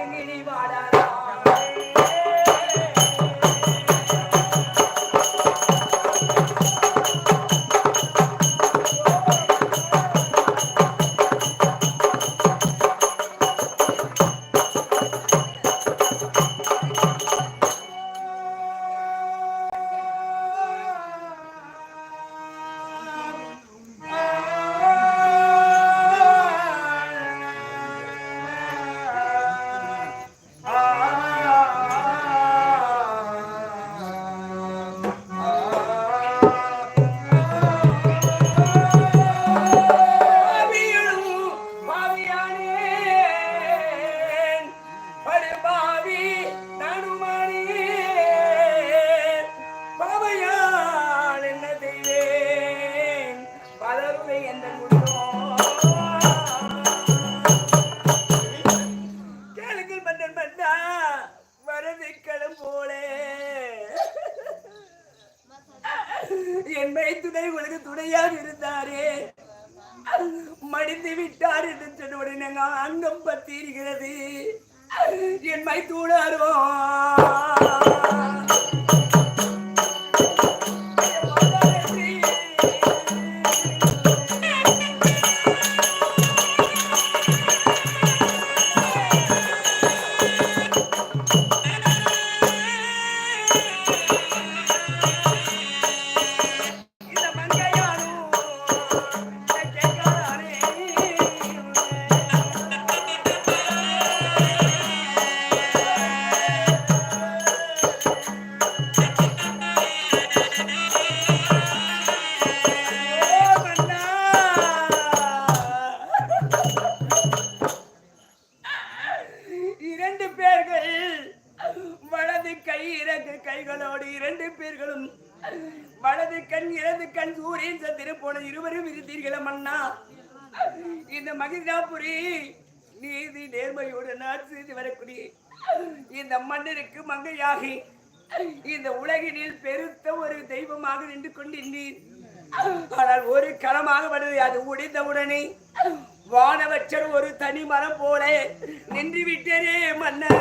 அருங்கினி வாடாதா. சந்திரன் இருவரும் இருந்தீர்களே மன்னா இந்த மகிழாபுரி நீதி நேர்மையுடன் செய்து வரக்கூடிய இந்த மன்னருக்கு மங்கையாகி இந்த உலகினில் பெருத்த ஒரு தெய்வமாக நின்று கொண்டிருந்தீர் ஆனால் ஒரு களமாக வருது அது உடைந்தவுடனே வானவற்றர் ஒரு தனி மரம் போல நின்று விட்டேனே மன்னர்.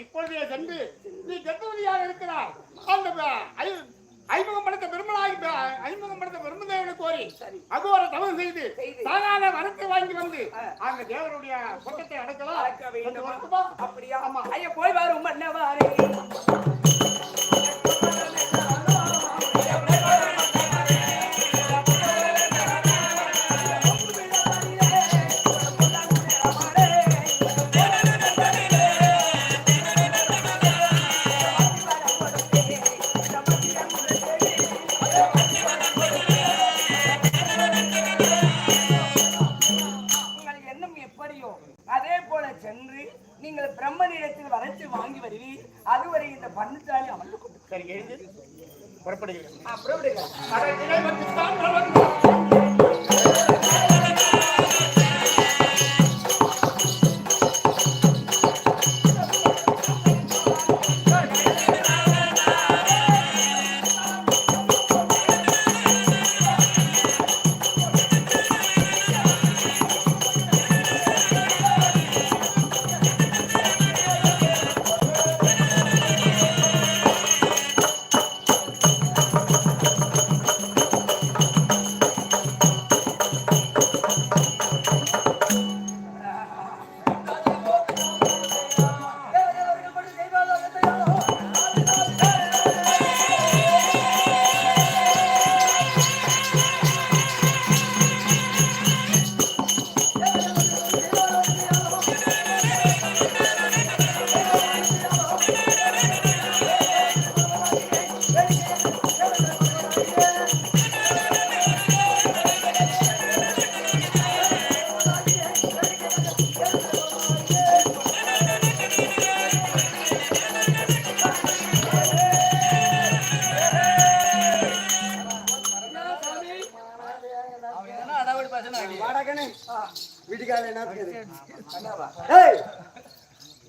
இப்பொழுதே சென்று நீ கெட்டவதியாக இருக்கிறாய். அந்த ஐமுகம் படுத்த பெருமளாகி ஐமுகம் படுத்த பெருமதேவனை கோரி அகோர தவறு செய்து செய்து. சாதாரண வரத்தை வாங்கி வந்து அந்த தேவருடைய கொட்டத்தை அடக்கலாம்? அப்படியா? ஐயா போய் வரும் மன்னவாரே உங்கள் எப்படியோ அதே போல சென்று நீங்கள் பிரம்மனிடத்தில் வரைச்சு வாங்கி வருவீர். அதுவரை இந்த பன்னுத்தாலி அமர்ந்து கொண்டு சரி எழுந்து. புறப்படுகிறேன் அப்புறம்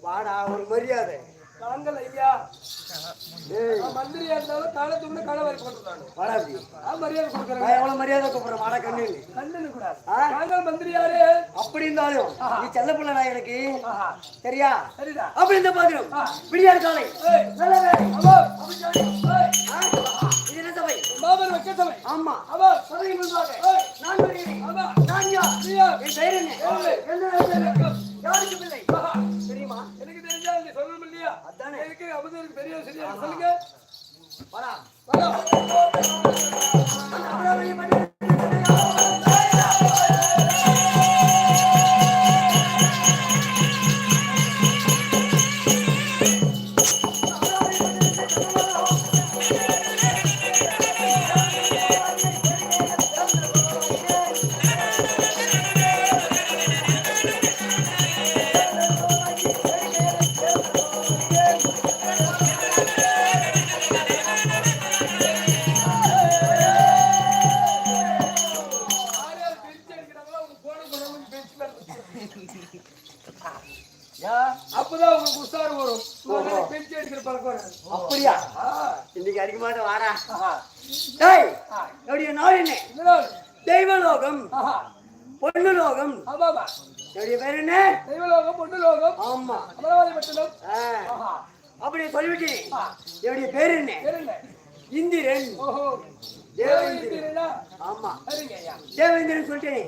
வாடா ஒரு மரியாதை நாங்கள் ஐயா இருந்தாலும் காலத்துக்குள்ள காலவாரி போட்டுருக்காங்க வாடா அப்படி நான் மரியாதை கொடுக்குறேன். எவ்வளவு மரியாதை கூப்பிடுறேன் வாடா கண்ணு கண்ணனு கூடாது? நாங்கள் மந்திரியாரே அப்படி இருந்தாலும் நீ செல்ல பிள்ளை நான் எனக்கு சரியா? சரிடா அப்படி இந்த பாத்திரம். விடியார் காலை. நல்ல வேலை. அப்படி சொல்லு. ஏய், ஆ? இது என்ன சபை மாபெரும் வெக்க சபை. ஆமா அவா, முன்பாக ஏய், நான் வருகிறேன் அவா, நான் நீயா? என் பெயர் என்ன ஏய். என்ன பெயர்? யாருக்கு பிள்ளை தெரியுமா எனக்கு தெரிஞ்சா நீ சொல்லணும் இல்லையா அதானே. எனக்கு சரியா சொல்லுங்க வாடா வாடா. இன்னைக்கு அடிக்க மாட்டேன் ஆஹா. டேய் என்னுடைய நாள் என்ன தெய்வலோகம். ஆஹா, பொண்ணுலோகம் ஆமாமா. என்னுடைய பேர் என்ன? தெய்வலோகம், பொண்ணுலோகம், ஆமா. அமராவதி பட்டணம். ஆ, ஆஹா, அப்படியே சொல்லிவிட்டேன் என்னுடைய பேர் என்ன? இந்திரன். தேவேந்திரன்? ஆமா. தேவேந்திரன் சொல்லிட்டேன்.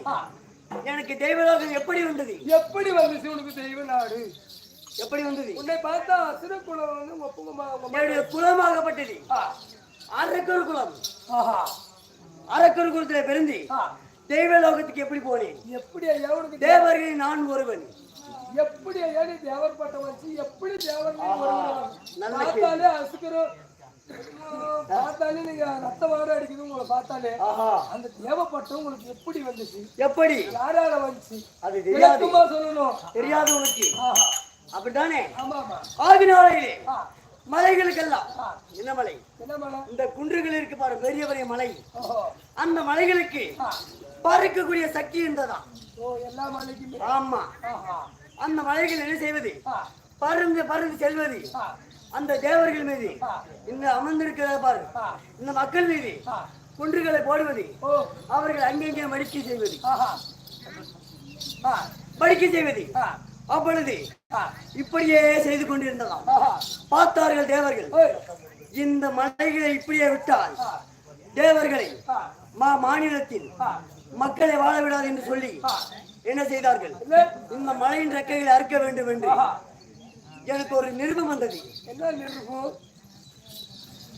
எனக்கு தெய்வலோகம் எப்படி வந்தது? எப்படி வந்துச்சு உனக்கு தெய்வ நாடு? எப்படி வந்தது? உன்னை பார்த்தா சிறு குலம் வந்து. என்னுடைய குலமாகப்பட்டது அரக்கர் குலம் அரக்கர் குலத்துல பிறந்து ஆ, தெய்வலோகத்துக்கு எப்படி போனேன்? எப்படி தே- தேவர்களில் நான் ஒருவன். எப்படி நீ தேவர் பட்டம் வச்சு எப்படி தேவர் நீ ஆஹா, வருவீங்க? நல்ல பார்த்தாலே அசுக்கிறோம் பார்த்தாலே நீங்க ரத்த வாட அடிக்குது உங்களை பார்த்தாலே. அந்த தேவப்பட்டம் உங்களுக்கு எப்படி வந்துச்சு? எப்படி? யாரால வந்துச்சு? அது தெரியாது. விளக்கமா சொல்லணும். தெரியாது உனக்கு. அப்படித்தானே? ஆமா ஆமா ஆகினாலையிலே ஆ, மலைகளுக்கெல்லாம். என்ன மலை? இந்த குன்றுகள் இருக்கு பாரு பெரிய பெரிய மலை. அந்த மலைகளுக்கு பறக்கக்கூடிய சக்தி இருந்ததா ஆமா. அந்த மலைகள் என்ன செய்வது? ஆ, பறந்து பறந்து செல்வது. அந்த தேவர்கள் மீது. இந்த அமர்ந்திருக்கிற பாரு. இந்த மக்கள் மீது குன்றுகளை போடுவது. அவர்கள் அங்கங்கே மடிக்கை செய்வது. மடிக்கை செய்வது. அப்பொழுது இப்படியே செய்து கொண்டிருந்ததாம். பார்த்தார்கள் தேவர்கள் இந்த மலைகளை இப்படியே விட்டால் தேவர்களை மா மாநிலத்தில் மக்களை வாழ விடாது என்று சொல்லி. என்ன செய்தார்கள்? இந்த மலையின் ரெக்கைகளை அறுக்க வேண்டும் என்று எனக்கு ஒரு நிருபம் வந்தது. என்ன நிறுவனம்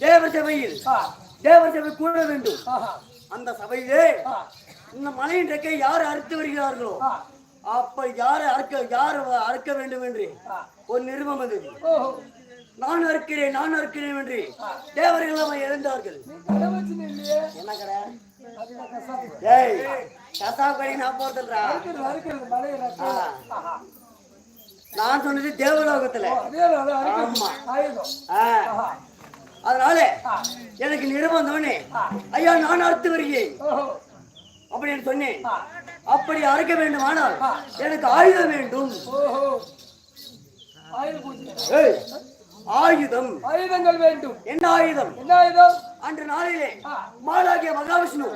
தேவ சபையில் ஆ, தேவ சபை கூட வேண்டும். அந்த சபையிலே இந்த மலையின் ரெக்கை யார் அறுத்து வருகிறார்களோ அப்ப யாரை அறுக்க யார் அறுக்க வேண்டும் என்று. ஒரு நிருபம் வந்தது. ஓஹோ. நான் அறுக்கிறேன் நான் அறுக்கிறேன் என்று. தேவர்கள் அவன் எழுந்தார்கள். என்ன கடை? ஏய் கசா கடை நான் போறதுல்றா நான் சொன்னது தேவலோகத்துல. அதனால எனக்கு நிருபம் ஆ. ஐயா நான் அறுத்து வருகிறேன். ஓஹோ. அப்படின்னு சொன்னேன். அப்படி அறுக்க வேண்டுமானால் எனக்கு ஆயுதம் வேண்டும். ஆயுதம் ஆயுதங்கள் வேண்டும். என்ன ஆயுதம்? என்ன ஆயுதம்? அன்று நாளிலே. மாலாகிய மகாவிஷ்ணு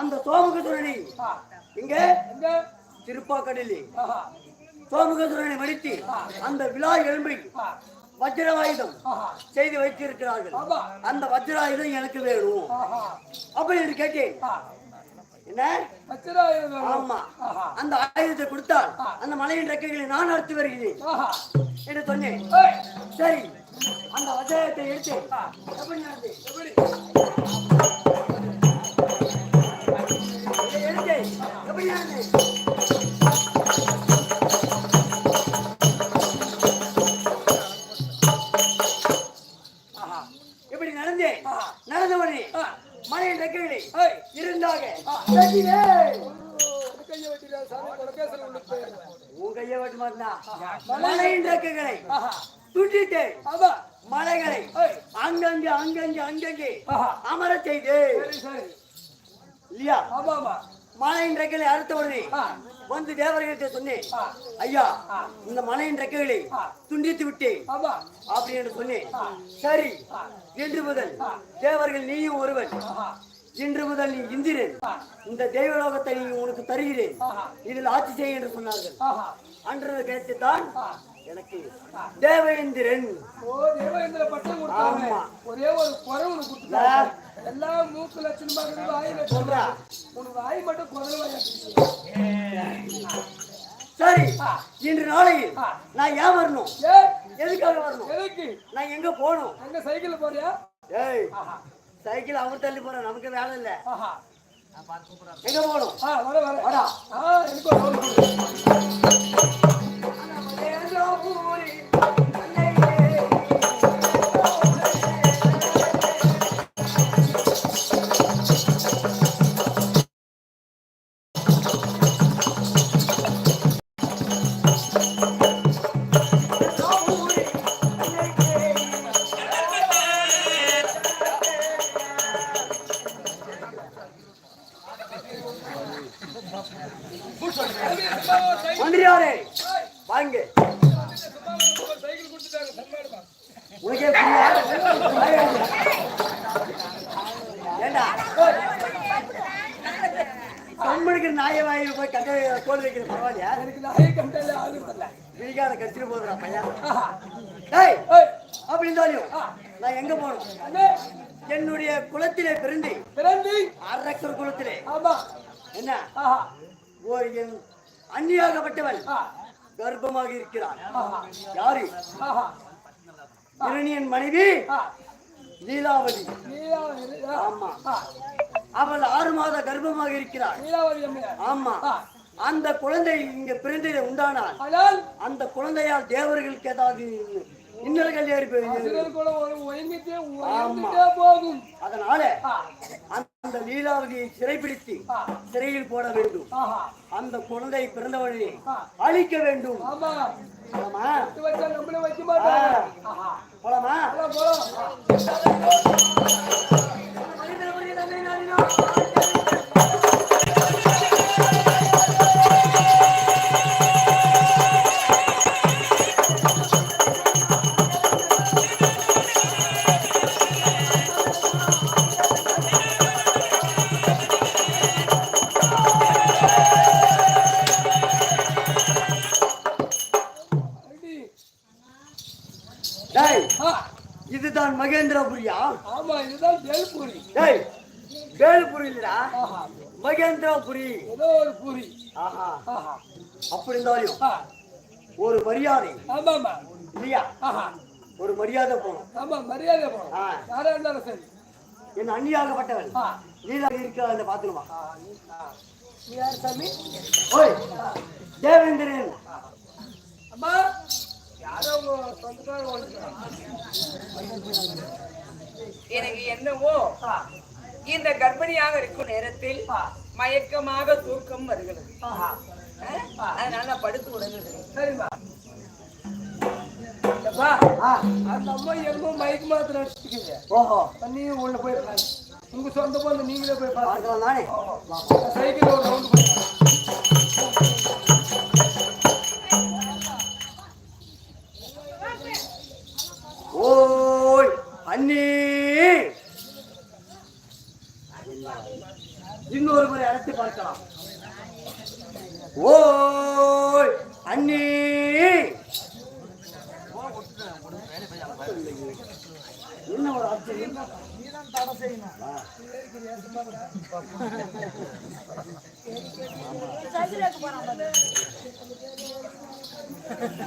அந்த சோமுகசுரனை இங்க திருப்பாக்கடலில் சோமுகசுரனை மடித்து அந்த விழா எலும்பை வஜ்ராயுதம் செய்து வைத்திருக்கிறார்கள். அந்த வஜ்ராயுதம் எனக்கு வேணும். அப்படி என்று கேட்டேன் என்ன. ஆமா. அந்த ஆயுதத்தை கொடுத்தால் அந்த மலையின் ரெக்கைகளை நான் அறுத்து வருகிறேன். என்று சொன்னேன். சரி. அந்த வஜ்ராயத்தை எடுத்து எப்படி நடந்து? எப்படி? எப்படி நடந்து? உண்டு உன் கையை வெட்ட மாட்டா ஆமா. மலைகளை அங்கங்கே அங்கங்கே அங்கங்கே அமர செய்து. இல்லையா? மலையின் ரெக்கைகளை அறுத்த உடனே வந்து தேவர்கிட்ட சொன்னேன். ஐயா. இந்த மலையின் ரெக்கைகளை. துண்டித்து விட்டேன். ஆமா. அப்படி என்று சொன்னேன். சரி. ஆ. இன்று முதல். தேவர்கள் நீயும் ஒருவன். இன்று முதல் நீ இந்திரன். இந்த தெய்வலோகத்தை நீ உனக்கு தருகிறேன். இதில் ஆட்சி செய்ய என்று சொன்னார்கள் அன்று கேட்டுத்தான். எனக்கு. தேவேந்திரன். ஒரே ஒரு குறை உனக்கு கொடுத்தாங்க எல்லாம் மூக்கு லட்சணமா இருக்குது வாய் லட்சணமா. உனக்கு வாய் மட்டும் வாயா சரி. இன்று ஆ. நான் ஏன் வரணும் எதுக்காக வரணும் எதுக்கு நான் எங்க போகணும் எங்க சைக்கிள் போறியா ஏய் சைக்கிள் அவர் தள்ளி போறேன் நமக்கு வேலை இல்ல. எங்க போகணும்? நாய வாயில் போய் கட்ட தோல் வைக்கிற பரவாயில்லையா எனக்கு நாயை கண்டாலே ஆகுறதில்ல விழிகாத கடிச்சிட்டு போதுடா பையன். டேய் அப்படி இருந்தாலும் நான் எங்க போகணும்? என்னுடைய குலத்திலே பிறந்து பிறந்து? அரக்கர் குலத்திலே. ஆமா. என்ன? ஒரு என் அந்நியாகப்பட்டவள் ஆ. கர்ப்பமாக இருக்கிறார் ஆஹா. யாரு? ஆஹா. இரணியன் மனைவி லீலாவதி. ஆமா. அவள் ஆறு மாத கர்ப்பமாக அம்மையார். ஆமா. அந்த குழந்தை இங்க பிறந்தது உண்டானால் அந்த குழந்தையால் தேவர்களுக்கு ஏதாவது இன்னல்கள் போகும். அதனால அந்த லீலாவதியை சிறைப்பிடித்து ஆ. சிறையில் போட வேண்டும். அந்த குழந்தை பிறந்தவனை. அழிக்க வேண்டும். ஆமா. போலாமா இது வச்சா நம்மள வைக்க மாட்டாங்க ஆஹா போலாமா போலாம் போலாம் அடி. டேய் இதுதான் மகேந்திரபுரியா? ஆமா இதுதான் வேல்பூரி. டேய் வேலுபுரி இல்லடா. மகேந்திரபுரி. ஏதோ ஒரு பூரி. ஆஹா. அப்படி இருந்தாலும் ஒரு மரியாதை. ஆமாமா இல்லையா? ஆஹா. ஒரு மரியாதை போகணும். ஆமா மரியாதை போகணும். யாரா இருந்தாலும் சரி. என் அந்நியாகப்பட்டவன் ஆ. லீலா இருக்கா அந்த பாத்துருமா யார் சாமி? ஓய் தேவேந்திரன். அம்மா. எனக்கு என்னவோ? இந்த கர்ப்பிணியாக இருக்கும் நேரத்தில் மயக்கமாக தூக்கம் வருகிறது? அதனால நான் படுத்து உடங்குகிறேன் சரிம்மா. அந்த அம்மா எங்கோ மயக்க மாத்திரம் ஓஹோ. நீ உள்ள போய் உங்க சொந்த பொண்ணு நீங்களே போய் பார்க்கலாம் தானே சைக்கிள் ஒரு ரவுண்டு போய் ஓய் அண்ணி இன்னொரு முறை அழைத்து பார்க்கலாம் ஓய் அண்ணி என்ன ஒரு ஆச்சரியம் ஆ.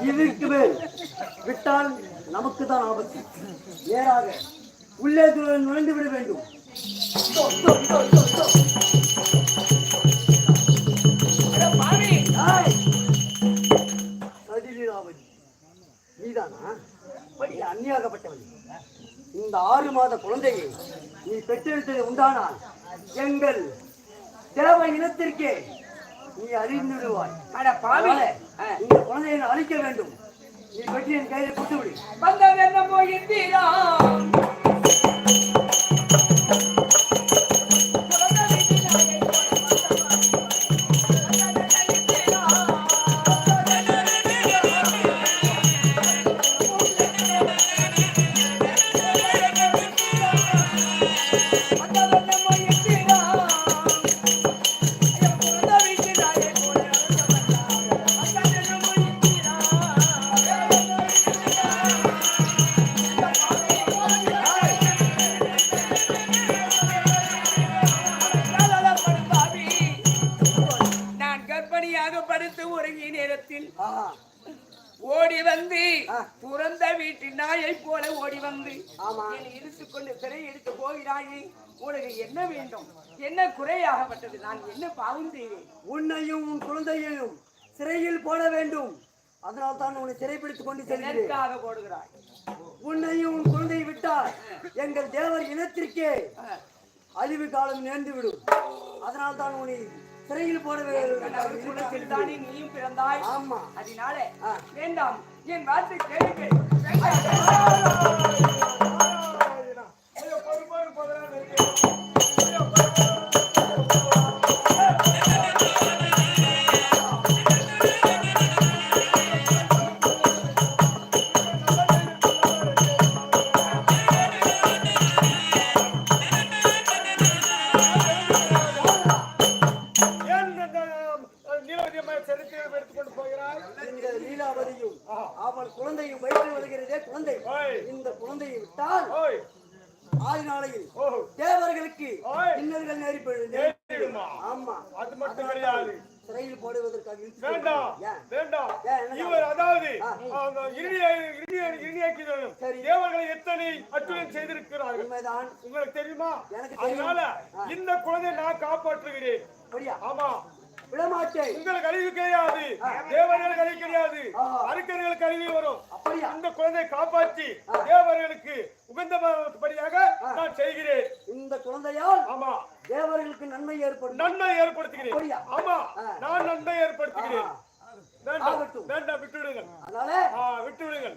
இதற்கு மேல் விட்டால் நமக்கு தான் ஆபத்து. ஏறாக உள்ளே நுழைந்து விட வேண்டும். நீதானா? அந்நியாகப்பட்டவன். இந்த ஆறு மாத குழந்தையை நீ பெற்றெடுத்தது உண்டானால் எங்கள் தேவ இனத்திற்கே நீ அறிந்து விடுவாய் அட பாவி அதனால இந்த குழந்தையை அழிக்க வேண்டும். நீ பெற்று என் கையில் கொடுத்து விடு வந்தது என்னமோ எத்தீரா உனக்கு என்ன வேண்டும்? என்ன குறையாகப்பட்டது? நான் என்ன பாவம் செய்வேன் உன்னையும் உன் குழந்தையையும் சிறையில் போட வேண்டும். அதனால் தான் உன்னை சிறைப்பிடித்துக் கொண்டு செல்கிறேன். எதற்காக போடுகிறாய்? உன்னையும் உன் குழந்தையை விட்டால் எங்கள் தேவர் இனத்திற்கே அழிவு காலம் நேர்ந்து விடும் அதனால் தான் உன்னை சிறையில் போட குலத்தில் தானே நீயும் பிறந்தாய்? ஆமா. அதனால. வேண்டாம். என் வார்த்தை கேளுங்கள். தேவர்களை எத்தனை அட்டுடன் செய்திருக்கிறார்கள்? உங்களுக்கு தெரியுமா. அதனால. இந்த குழந்தையை நான் காப்பாற்றுகிறேன். ஆமா. விடமாட்டேன். உங்களுக்கு அழிவு கிடையாது. தேவர்களுக்கு அழிவு கிடையாது. அரக்கர்களுக்கு அழிவு வரும். இந்த குழந்தையை காப்பாற்றி தேவர்களுக்கு உகந்தபடியாக நான் செய்கிறேன். இந்த குழந்தையால் ஆமா. தேவர்களுக்கு நன்மை ஏற்படும். நன்மை ஏற்படுத்துகிறேன்? ஆமா. நான் நன்மை ஏற்படுத்துகிறேன். வேண்டாம். வேண்டாம் விட்டு விடுங்கள் விட்டு விடுங்கள்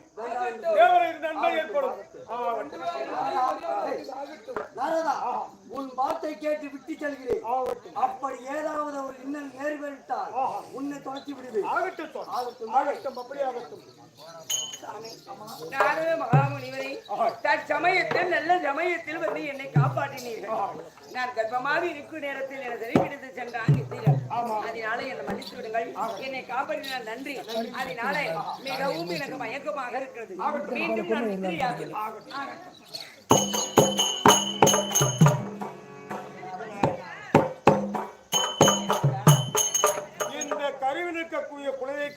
தேவர்களுக்கு நன்மை ஏற்படும். உன் வார்த்தை கேட்டு விட்டு செல்கிறேன். அப்படி ஏதாவது ஒரு இன்னல் நேர்வரிட்டால் உன்னை தொலைச்சி விடுவேன். ஆகட்டும். ஆகட்டும். ஆகட்டும் அப்படி ஆகட்டும். நாரத மகாமுனிவரை. தற்சமயத்தில் நல்ல சமயத்தில் வந்து என்னை காப்பாற்றினீர்கள். நான் கர்ப்பமாக இருக்கும் நேரத்தில் என்னை சிறைப்பிடித்து சென்றான் அதனால என்னை மன்னித்து விடுங்கள். என்னை காப்பாற்றினால் நன்றி. அதனால மிகவும் எனக்கு மயக்கமாக இருக்கிறது. மீண்டும் நான் நித்திரையாகிறேன்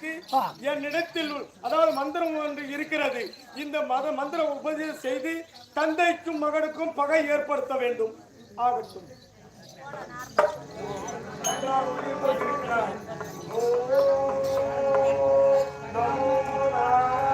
வைத்து என்னிடத்தில் அதாவது மந்திரம் ஒன்று இருக்கிறது. இந்த மத மந்திர உபதேசம் செய்து தந்தைக்கும் மகனுக்கும் பகை ஏற்படுத்த வேண்டும். ஆகட்டும். நித்திரை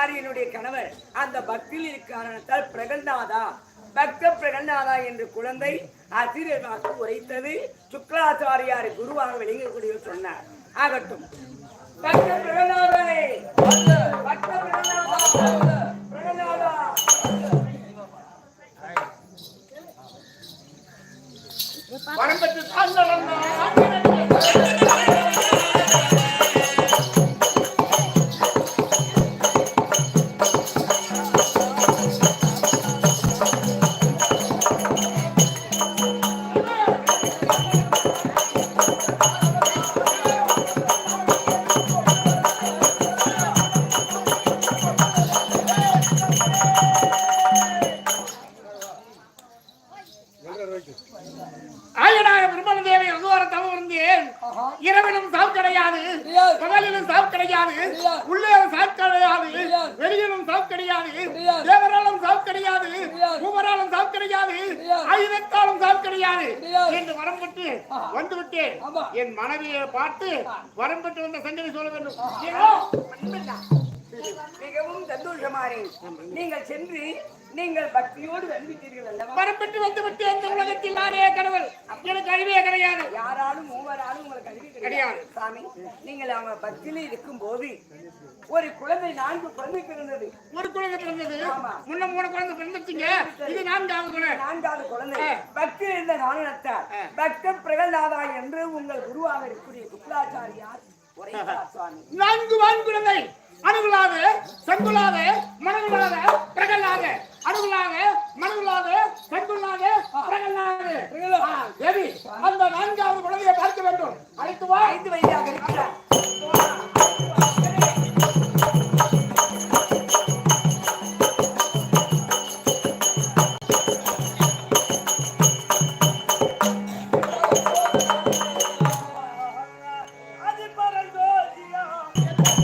ஆச்சாரியனுடைய கணவர் அந்த பக்தியில் காரணத்தால் பிரகல்நாதா பக்த பிரகல்நாதா என்ற குழந்தை அசிரியர் உரைத்தது. சுக்லாச்சாரியார் குருவாக விளங்கக்கூடிய சொன்னார். ஆகட்டும். பக்த பிரகல்நாதனே பக்த பிரகல்நாதா பிரகல்நாதா. வந்து விட்டேன் என் மனைவியை பார்த்து வரம்பட்டு வந்த சங்கதி சொல்ல வேண்டும். மிகவும் சந்தோஷமானேன் நீங்கள் சென்று நீங்கள் பக்தியோடு வந்துவிட்டீர்கள் அல்லவா? வரம் பெற்று வந்து விட்டு அந்த உலகத்தில் நானே கடவுள். எனக்கு அழிவே கிடையாது. யாராலும் மூவராலும் உங்களுக்கு கிடையாது. கிடையாது. சாமி நீங்கள் அவங்க பக்தியில இருக்கும் போது ஒரு குழந்தை நான்கு குழந்தை பிறந்தது. ஒரு குழந்தை பிறந்தது? முன்ன மூணு குழந்தை பிறந்துச்சுங்க இது நான்காவது குழந்தை. நான்காவது குழந்தை. பக்தி இருந்த நாரணத்தார். பக்த பிரகலாதா என்று உங்கள் குருவாக இருக்கக்கூடிய குப்லாச்சாரியார் நான்கு வான் குழந்தை. அணுகலாக சங்குலாக மனங்களாக பிரகலாக அணுகலாக மனங்களாக சங்குலாக பிரகலாக அந்த நான்காவது குழந்தையை பார்க்க வேண்டும். அழைத்து வா. அழைத்து வைத்தாக இருக்கிறார்